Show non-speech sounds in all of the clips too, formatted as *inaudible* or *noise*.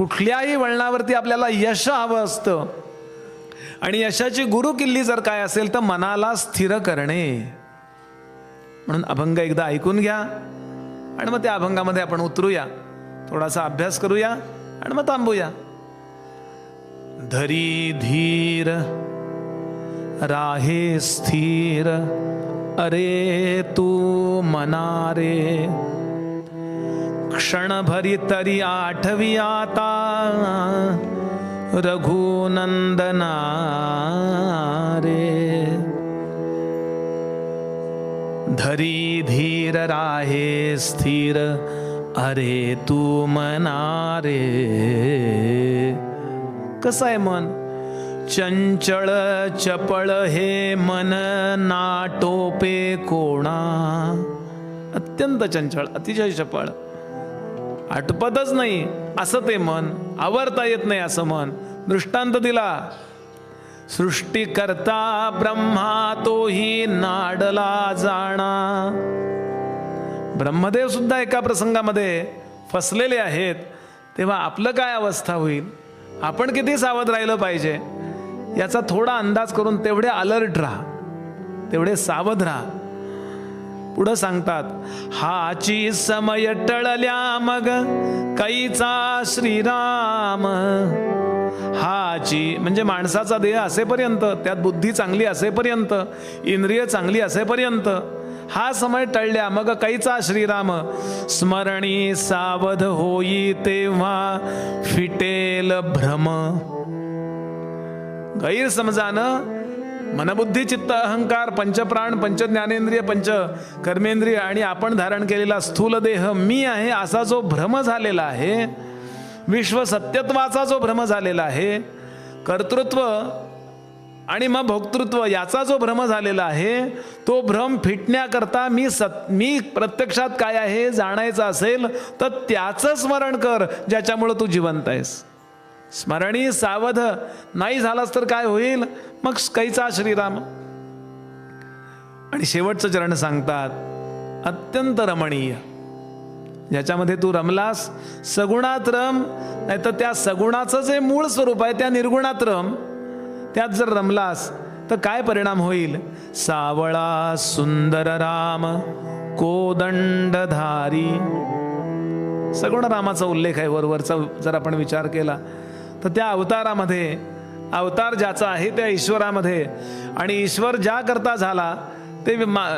कुठल्याही वळणावरती आपल्याला यश हवं असतं. आणि यशाची गुरु किल्ली जर काय असेल तर मनाला स्थिर करणे. म्हणून अभंग एकदा ऐकून घ्या. आणि मग त्या अभंगामध्ये आपण उतरूया. थोडासा अभ्यास करूया आणि मग थांबूया. धरी धीर राहे स्थिर अरे तू मनारे क्षणभरी तरी आठवी आता. रघुनंदना रे. धरी धीर राहे स्थिर अरे तू मना रे. कसं आहे मन? चंचळ चपळ हे मन नाटोपे कोणा. अत्यंत चंचळ अतिशय चपळ. आटपतच नाही असं ते मन. आवरता येत नाही असं मन. दृष्टांत दिला. सृष्टीकर्ता ब्रह्मा तोही नाडला जाणा. ब्रह्मदेव सुद्धा एका प्रसंगामध्ये फसलेले आहेत. तेव्हा आपलं काय अवस्था होईल? आपण किती सावध राहिलं पाहिजे? याचा थोडा अंदाज करून तेवढे अलर्ट राहा. तेवढे सावध राहा. पुढं सांगतात हाची समय टळल्या मग कैचा श्रीराम. हाची म्हणजे माणसाचा देह असेपर्यंत त्यात बुद्धी चांगली असेपर्यंत इंद्रिय चांगली असेपर्यंत हा समय टळल्या मग कैचा श्रीराम. स्मरणी सावध होई तेव्हा फिटेल भ्रम. गैरसमजानं मनबुद्धी चित्त अहंकार पंचप्राण पंच ज्ञानेंद्रिय पंच कर्मेंद्रिय आणि आपण धारण केलेला स्थूल देह मी आहे असा जो भ्रम झालेला आहे विश्व सत्यत्वाचा जो भ्रम झालेला आहे कर्तृत्व आणि मग भोक्तृत्व याचा जो भ्रम झालेला आहे तो भ्रम फिटण्याकरता मी सत मी प्रत्यक्षात काय आहे जाणायचं असेल तर त्याचं स्मरण कर ज्याच्यामुळं तू जिवंत आहेस. स्मरणी सावध. नाही झालास तर काय होईल? मग कैचा श्रीराम? आणि शेवटचं चरण सांगतात अत्यंत रमणीय. ज्याच्यामध्ये तू रमलास सगुणात रम नाही तर त्या सगुणाचं जे मूळ स्वरूप आहे त्या निर्गुणात रम. त्यात जर रमलास तर काय परिणाम होईल? सावळा सुंदर राम कोदंडधारी. सगुण रामाचा उल्लेख आहे वरवरचा जर आपण विचार केला तर त्या अवतारामध्ये अवतार ज्याचा आहे त्या ईश्वरामध्ये. आणि ईश्वर ज्या करता झाला ते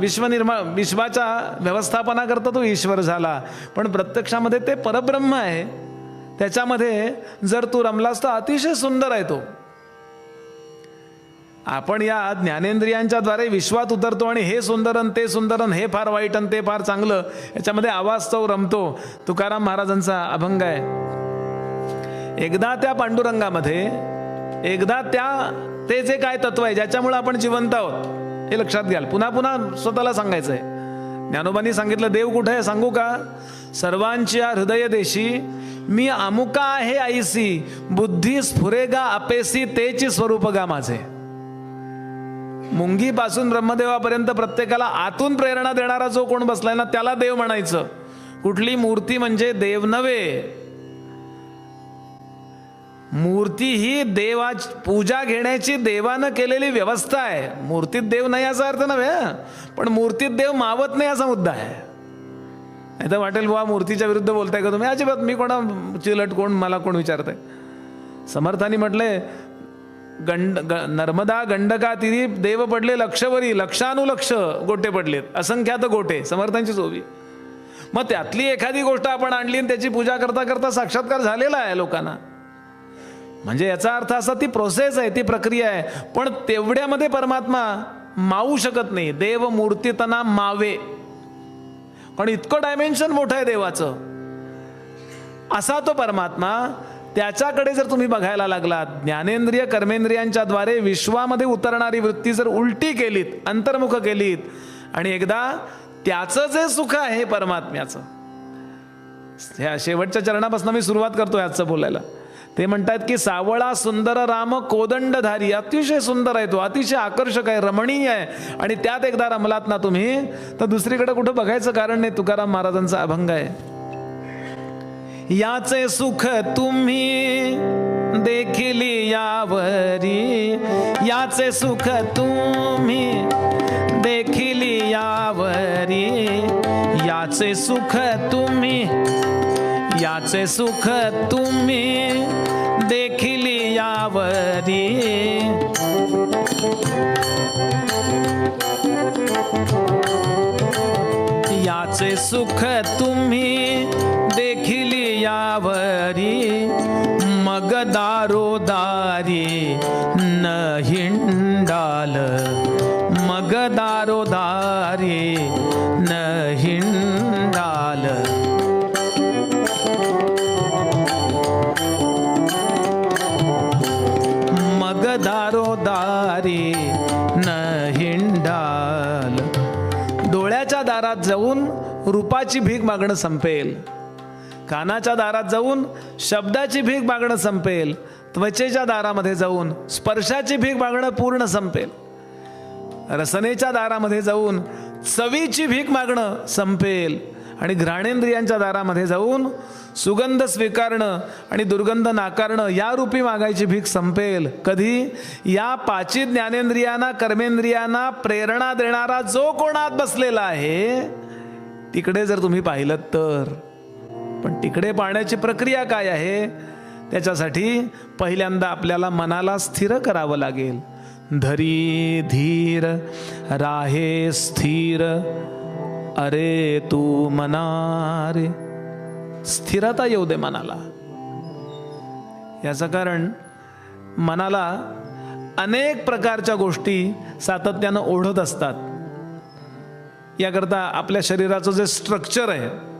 विश्वनिर्मा विश्वाच्या व्यवस्थापनाकरता तो ईश्वर झाला. पण प्रत्यक्षामध्ये ते परब्रह्म आहे. त्याच्यामध्ये जर तू रमलास तर अतिशय सुंदर आहे तो. आपण या ज्ञानेंद्रियांच्या द्वारे विश्वात उतरतो आणि हे सुंदरन ते सुंदरन हे फार वाईट आणि ते फार चांगलं याच्यामध्ये आवाज चव रमतो. तुकाराम महाराजांचा अभंग आहे. एकदा त्या पांडुरंगामध्ये एकदा त्या ते जे काय तत्व आहे ज्याच्यामुळे आपण जिवंत आहोत हे लक्षात घ्याल. पुन्हा पुन्हा स्वतःला सांगायचं आहे ज्ञानोबांनी सांगितलं देव कुठे आहे सांगू का? सर्वांच्या हृदय देशी मी अमुका आहे आईसी बुद्धी स्फुरेगा अपेसी तेची स्वरूप गा माझे. मुंगीपासून ब्रह्मदेवापर्यंत प्रत्येकाला आतून प्रेरणा देणारा जो कोण बसलाय ना त्याला देव म्हणायचं. कुठली मूर्ती म्हणजे देव नव्हे. मूर्ती ही देवा पूजा घेण्याची देवानं केलेली व्यवस्था आहे. मूर्तीत देव नाही याचा अर्थ नव्हे पण मूर्तीत देव मावत नाही असा मुद्दा आहे. नाही तर वाटेल बुवा मूर्तीच्या विरुद्ध बोलताय का तुम्ही? अजिबात मी कोणा चिलट कोण मला कोण विचारताय? समर्थानी म्हटले गंड ग नर्मदा गंडका तिरी देव पडले लक्षवरी लक्षानुलक्ष गोटे पडलेत. असंख्यात गोटे समर्थांची चोवी मग त्यातली एखादी गोष्ट आपण आणली आणि त्याची पूजा करता करता साक्षात्कार झालेला आहे लोकांना. म्हणजे याचा अर्थ असा ती प्रोसेस आहे ती प्रक्रिया आहे. पण तेवढ्यामध्ये परमात्मा मावू शकत नाही. देव मूर्तीतना मावे. कारण इतकं डायमेन्शन मोठं आहे देवाचं. असा तो परमात्मा त्याच्याकडे जर तुम्ही बघायला लागलात ज्ञानेंद्रिय कर्मेंद्रियांच्या द्वारे विश्वामध्ये उतरणारी वृत्ती जर उलटी केलीत अंतर्मुख केलीत आणि एकदा त्याचं जे सुख आहे परमात्म्याचं. ह्या शेवटच्या चरणापासून मी सुरुवात करतो याचं बोलायला. ते म्हणतात की सावळा सुंदर राम कोदंडधारी अतिशय सुंदर आहे तो अतिशय आकर्षक आहे रमणीय आहे. आणि त्यात एकदा रमलात ना तुम्ही तर दुसरीकडे कुठं बघायचं कारण नाही तुकाराम महाराजांचा अभंग आहे. याचे सुख तुम्ही देखिली यावरी याचे सुख तुम्ही देखिली यावरी याचे सुख तुम्ही याचे सुख तुम्ही देखील यावरी. याचे सुख तुम्ही देखील यावरी. मग दारोदारी रूपाची भीक मागणं संपेल. कानाच्या दारात जाऊन शब्दाची भीक मागणं संपेल. त्वचेच्या दारामध्ये जाऊन स्पर्शाची भीक मागणं पूर्ण संपेल. रसनेच्या दारामध्ये जाऊन चवीची भीक मागणं संपेल. आणि घ्राणेंद्रियांच्या दारामध्ये जाऊन सुगंध स्वीकारणं आणि दुर्गंध नाकारणं या रूपी मागायची भीक संपेल. कधी? या पाची ज्ञानेंद्रियांना कर्मेंद्रियांना प्रेरणा देणारा जो कोणात बसलेला आहे तिकडे जर तुम्ही पाहिलं तर. पण तिकडे पाहण्याची प्रक्रिया काय आहे? त्याच्यासाठी पहिल्यांदा आपल्याला मनाला स्थिर करावं लागेल. धरी धीर राहे स्थिर. अरे तू मनारे. स्थिरता येऊ दे मनाला. याचं कारण मनाला अनेक प्रकारच्या गोष्टी सातत्यानं ओढत असतात. याकरता आपल्या शरीराचं जे स्ट्रक्चर आहे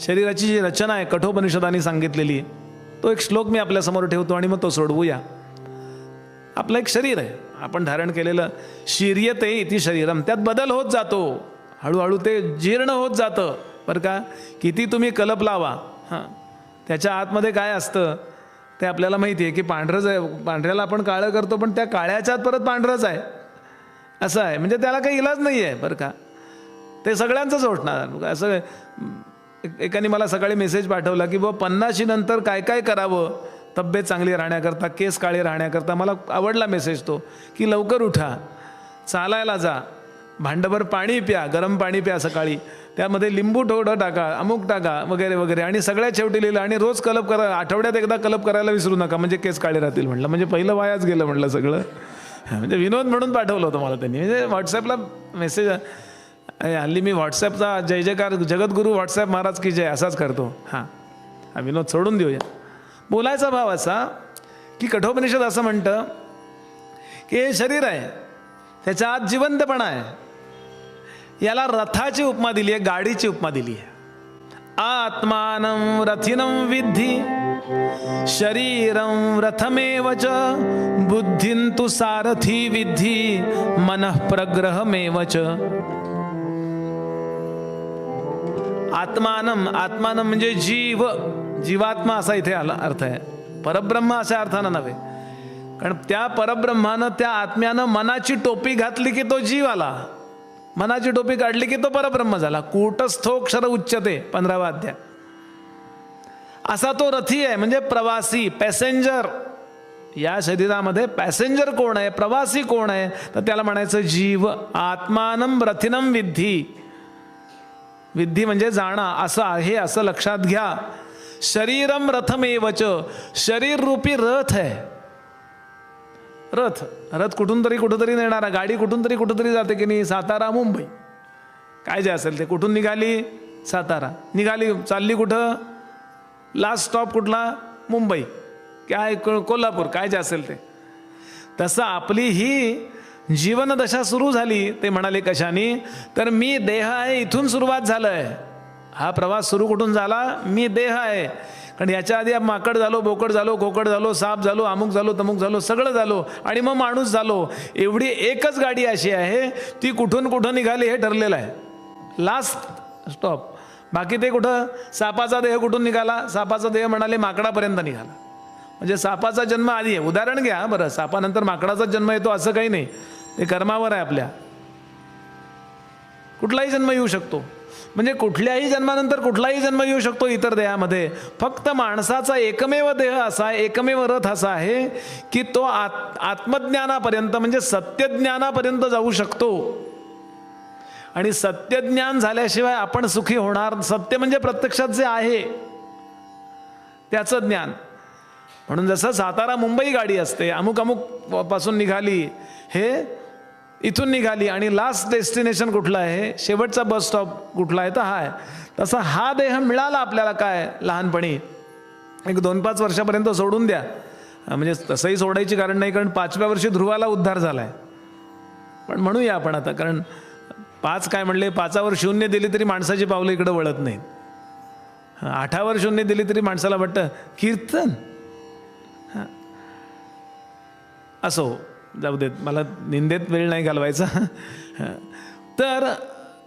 शरीराची जी रचना आहे कठोपनिषदांनी सांगितलेली तो एक श्लोक मी आपल्यासमोर ठेवतो आणि मग तो सोडवूया. आपलं एक शरीर आहे. आपण धारण केलेलं शिर्यते इति शरीरम. त्यात बदल होत जातो. हळूहळू ते जीर्ण होत जातं. बरं का? किती तुम्ही कलप लावा. हां. त्याच्या आतमध्ये काय असतं? ते आपल्याला माहिती आहे की पांढरंच आहे पांढऱ्याला आपण काळं करतो पण त्या काळ्याच्या आत परत पांढरंच आहे. असं आहे. म्हणजे त्याला काही इलाज नाही आहे बरं का? ते सगळ्यांचंच उठणार असं एक- एकाने मला सकाळी मेसेज पाठवला की बाबा पन्नाशी नंतर काय काय करावं? तब्येत चांगली राहण्याकरता केस काळे राहण्याकरता. मला आवडला मेसेज तो की लवकर उठा चालायला जा भांडभर पाणी प्या गरम पाणी प्या सकाळी. त्यामध्ये लिंबू थोडं टाका अमुक टाका वगैरे वगैरे. आणि सगळ्यात शेवटी लिहिलं आणि रोज कलप करा आठवड्यात एकदा कलप करायला विसरू नका म्हणजे केस काळे राहतील म्हटलं. म्हणजे पहिलं वायाच गेलं म्हटलं सगळं. म्हणजे विनोद म्हणून पाठवलं होतं मला त्यांनी. म्हणजे व्हॉट्सॲपला मेसेज हल्ली मी व्हॉट्सॲपचा जय जयकार जगद्गुरू व्हॉट्सॲप महाराज की जय असाच करतो. हां. हा विनोद सोडून देऊया बोलायचा भाव असा की कठोपनिषद असं म्हणतं की हे शरीर आहे त्याच्या आत जिवंतपणा आहे. याला रथाची उपमा दिली आहे गाडीची उपमा दिली आहे. आत्मानं रथिनं विद्धी शरीरं रथमेव च बुद्धिं तु सारथी विद्धी मनः प्रग्रहमेव च आत्मानम आत्मानम म्हणजे जीव. जीवात्मा असा इथे आला अर्थ आहे. परब्रह्म अशा अर्थानं नव्हे. कारण त्या परब्रह्मानं त्या आत्म्यानं मनाची टोपी घातली की तो जीव आला. मनाची टोपी काढली की तो परब्रह्म झाला. कूटस्थोक्षर उच्चते पंधरावा अध्याय. असा तो रथी आहे म्हणजे प्रवासी पॅसेंजर. या शरीरामध्ये पॅसेंजर कोण आहे? प्रवासी कोण आहे? तर त्याला म्हणायचं जीव. आत्मानम रथिनम विद्धी. विद्धी म्हणजे जाणा असं आहे असं लक्षात घ्या. शरीरम रथमेवच शरीर रूपी रथ आहे. रथ रथ कुठून तरी कुठंतरी नेणारा गाडी कुठून तरी कुठंतरी जाते की नाही? सातारा मुंबई. काय जे असेल ते कुठून निघाली? सातारा. निघाली चालली कुठं? लास्ट स्टॉप कुठला? मुंबई. काय कोल्हापूर काय जे असेल ते. तसं आपली ही जीवनदशा सुरू झाली ते म्हणाले कशाने? तर मी देह आहे इथून सुरुवात झालंय. हा प्रवास सुरू कुठून झाला? मी देह आहे. कारण याच्या आधी माकड झालो बोकड झालो खोकड झालो साप झालो अमुक झालो तमुक झालो सगळं झालो आणि मग माणूस झालो. एवढी एकच गाडी अशी आहे ती कुठून कुठं निघाली हे ठरलेलं आहे. लास्ट स्टॉप बाकी ते कुठं? सापाचा देह कुठून निघाला? सापाचा देह म्हणाले माकडापर्यंत निघाला. म्हणजे सापाचा जन्म आधी आहे. उदाहरण घ्या बरं. सापानंतर माकडाचा जन्म येतो असं काही नाही. ते कर्मावर आहे आपल्या. कुठलाही जन्म येऊ शकतो. म्हणजे कुठल्याही जन्मानंतर कुठलाही जन्म येऊ शकतो इतर देहामध्ये. फक्त माणसाचा एकमेव देह असा एकमेव रथ असा आहे की तो आत आत्मज्ञानापर्यंत म्हणजे सत्यज्ञानापर्यंत जाऊ शकतो. आणि सत्यज्ञान झाल्याशिवाय आपण सुखी होणार सत्य म्हणजे प्रत्यक्षात जे आहे त्याचं ज्ञान. म्हणून जसं सातारा मुंबई गाडी असते अमुक अमुकपासून निघाली हे इथून निघाली आणि लास्ट डेस्टिनेशन कुठलं आहे? शेवटचा बस स्टॉप कुठला आहे? तर हा आहे. तसा हा देह मिळाला आपल्याला काय? लहानपणी. एक दोन पाच वर्षापर्यंत सोडून द्या. म्हणजे तसंही सोडायची कारण नाही कारण पाचव्या वर्षी ध्रुवाला उद्धार झाला आहे पण म्हणूया आपण आता कारण पाच काय म्हणले पाचावर शून्य दिली तरी माणसाची पावलं इकडं वळत नाही आठावर शून्य दिली तरी माणसाला वाटतं कीर्तन. हां. असो. जाऊ देत मला निंदेत वेळ नाही घालवायचा. तर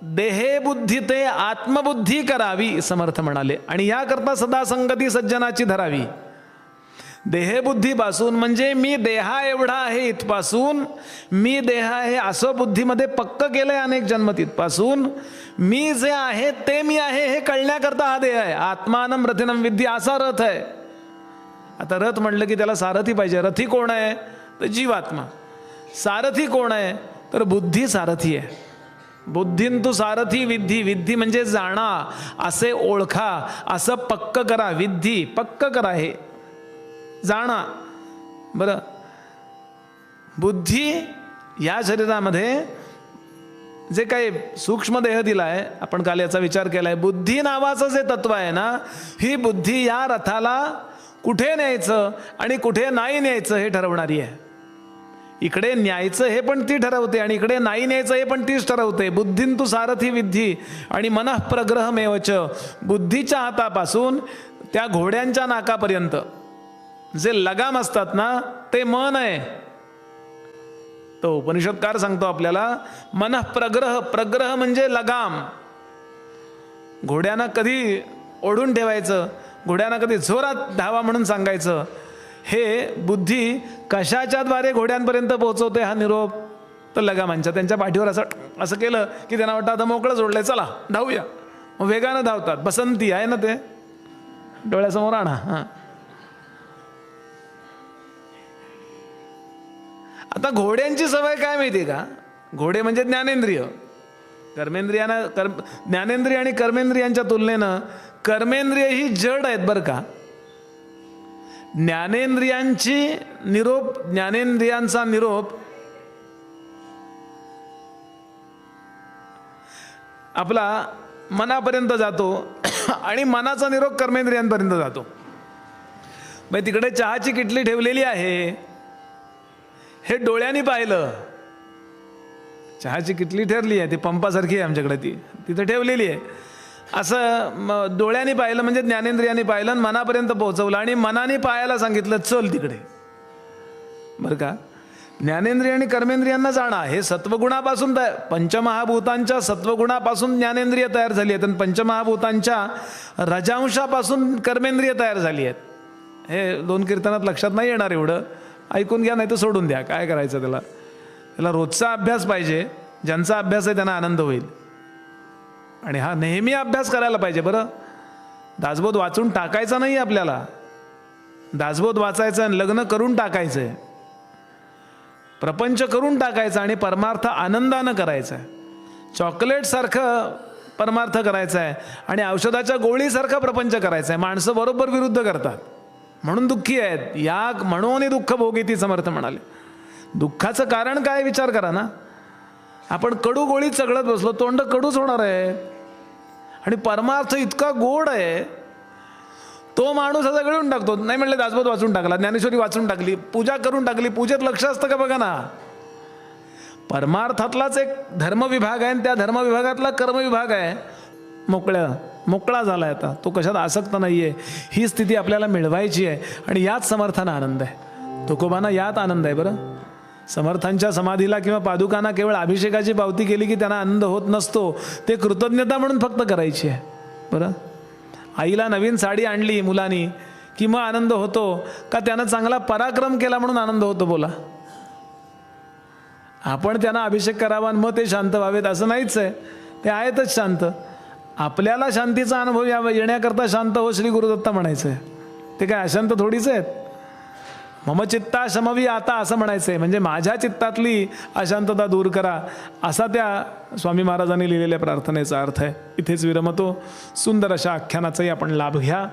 देहे बुद्धी ते आत्मबुद्धी करावी समर्थ म्हणाले. आणि याकरता सदा संगती सज्जनाची धरावी. देहबुद्धीपासून म्हणजे मी देहा एवढा आहे इथपासून मी देहा आहे असं बुद्धीमध्ये पक्क केलंय अनेक जन्म तिथपासून मी जे आहे ते मी आहे हे कळण्याकरता हा देह आहे. आत्मानम रथिनम विद्या असा रथ आहे. आता रथ म्हणलं की त्याला सारथी पाहिजे. रथी कोण आहे? तर जीवात्मा. सारथी कोण आहे? तर बुद्धी सारथी आहे. बुद्धीन तू सारथी विद्धी. विद्धी म्हणजे जाणा असे ओळखा असं पक्क करा. विद्धी पक्क करा हे. जाणा. बरं. बुद्धी या शरीरामध्ये जे काही सूक्ष्म देह दिला आहे आपण काल याचा विचार केला आहे बुद्धी नावाचं जे तत्व आहे ना ही बुद्धी या रथाला कुठे न्यायचं आणि कुठे नाही न्यायचं हे ठरवणारी आहे. इकडे न्यायचं हे पण ती ठरवते आणि इकडे नाही न्यायचं हे पण तीच ठरवते. बुद्धीन तू सारथी विद्धी आणि मनःप्रग्रह मेवच बुद्धीच्या हातापासून त्या घोड्यांच्या नाकापर्यंत. जे लगाम असतात ना ते मन आहे. तो उपनिषदकार सांगतो आपल्याला मनःप्रग्रह प्रग्रह म्हणजे लगाम. घोड्यांना कधी ओढून ठेवायचं घोड्यांना कधी जोरात धावा म्हणून सांगायचं हे बुद्धी कशाच्याद्वारे घोड्यांपर्यंत पोहोचवते हा निरोप. तर लगामांच्या त्यांच्या पाठीवर असं असं केलं की त्यांना वाटतं आता मोकळं सोडलंय चला धावूया. मग वेगानं धावतात. बसंती आहे ना ते? डोळ्यासमोर आणा हां. आता घोड्यांची सवय काय माहिती का? घोडे म्हणजे ज्ञानेंद्रिय. कर्मेंद्रियांना कर्म ज्ञानेंद्रिय आणि कर्मेंद्रियांच्या तुलनेनं कर्मेंद्रिय ही जड आहेत बरं का? ज्ञानेंद्रियांची निरोप ज्ञानेंद्रियांचा निरोप. आपला मनापर्यंत जातो *clears throat* आणि मनाचा निरोप कर्मेंद्रियांपर्यंत जातो. मग तिकडे चहाची किटली ठेवलेली आहे. हे डोळ्यांनी पाहिलं. चहाची किटली ठरली आहे ती पंपासारखी आहे आमच्याकडे ती. तिथं ठेवलेली आहे. असं डोळ्याने डोळ्यांनी पाहिलं म्हणजे ज्ञानेंद्रियाने पाहिलं आणि मनापर्यंत पोहोचवलं आणि मनाने पाहायला सांगितलं चल तिकडे. बरं का? ज्ञानेंद्रिय आणि कर्मेंद्रियांना जाणं. हे सत्वगुणापासून तयार पंचमहाभूतांच्या सत्वगुणापासून ज्ञानेंद्रिय तयार झाली आहेत आणि पंचमहाभूतांच्या रजांशापासून कर्मेंद्रिय तयार झाली आहेत. हे दोन कीर्तनात लक्षात नाही येणार एवढं. ऐकून घ्या नाही तर सोडून द्या. काय करायचं त्याला? त्याला रोजचा अभ्यास पाहिजे. ज्यांचा अभ्यास आहे त्यांना आनंद होईल. आणि हा नेहमी अभ्यास करायला पाहिजे बरं. दासबोध वाचून टाकायचा नाही आपल्याला. दासबोध वाचायचं आणि लग्न करून टाकायचं आहे प्रपंच करून टाकायचा आणि परमार्थ आनंदानं करायचा आहे चॉकलेटसारखं परमार्थ करायचा आहे आणि औषधाच्या गोळीसारखा प्रपंच करायचा आहे माणसं बरोबर विरुद्ध करतात. म्हणून दुःखी आहेत. या म्हणून दुःख भोगी ती समर्थ म्हणाले. दुःखाचं कारण काय विचार करा ना. आपण कडू गोळी चगळत बसलो. तोंड कडूच होणार आहे. आणि परमार्थ इतका गोड आहे तो माणूस असा गळून टाकतो. नाही म्हणलं दासबोध वाचून टाकला ज्ञानेश्वरी वाचून टाकली पूजा करून टाकली पूजेत लक्ष असतं का बघा ना? परमार्थातलाच एक धर्मविभाग आहे आणि त्या धर्मविभागातला कर्मविभाग आहे. मोकळ्या मोकळा झाला आहे आता. तो कशात आसक्त नाही आहे ही स्थिती आपल्याला मिळवायची आहे आणि याच समर्थानं आनंद आहे. तुकोबांना यात आनंद आहे बरं. समर्थांच्या समाधीला किंवा पादुकांना केवळ अभिषेकाची पावती केली की त्यांना आनंद होत नसतो ते कृतज्ञता म्हणून फक्त करायची आहे. बरं? आईला नवीन साडी आणली मुलांनी की मग आनंद होतो? का त्यानं चांगला पराक्रम केला म्हणून आनंद होतो? बोला. आपण त्यांना अभिषेक करावा आणि मग ते शांत व्हावेत असं नाहीच आहे. ते आहेतच शांत. आपल्याला शांतीचा अनुभव यावा येण्याकरता शांत हो श्री गुरुदत्ता म्हणायचं आहे ते काय अशांत थोडीच आहेत? मम चित्ता शमवी आता असं म्हणायचंय. म्हणजे माझ्या चित्तातली अशांतता दूर करा. असा त्या स्वामी महाराजांनी लिहिलेल्या प्रार्थनेचा अर्थ आहे. इथेच विरमतो. सुंदर अशा आख्यानाचाही आपण लाभ घ्या.